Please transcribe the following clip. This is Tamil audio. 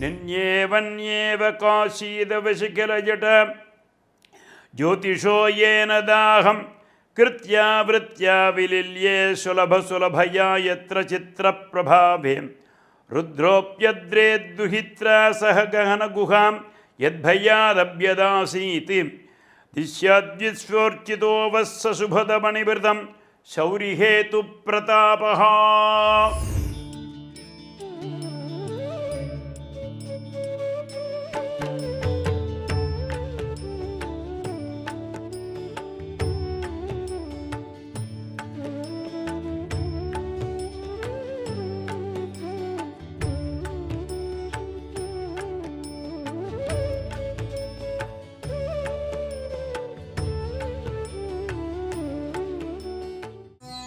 निन्येवन्येव काशीदवशिखिलजट ज्योतिषो येन दाहं कृत्या वृत्या विलिल्ये सुलभसुलभया यत्र चित्रप्रभावे दुहित्रा सह गहनगुहां यद्भयादभ्यदासीति दिश्याद्विस्फोर्चितो वः सशुभदमणिवृतं शौरिहेतुप्रतापः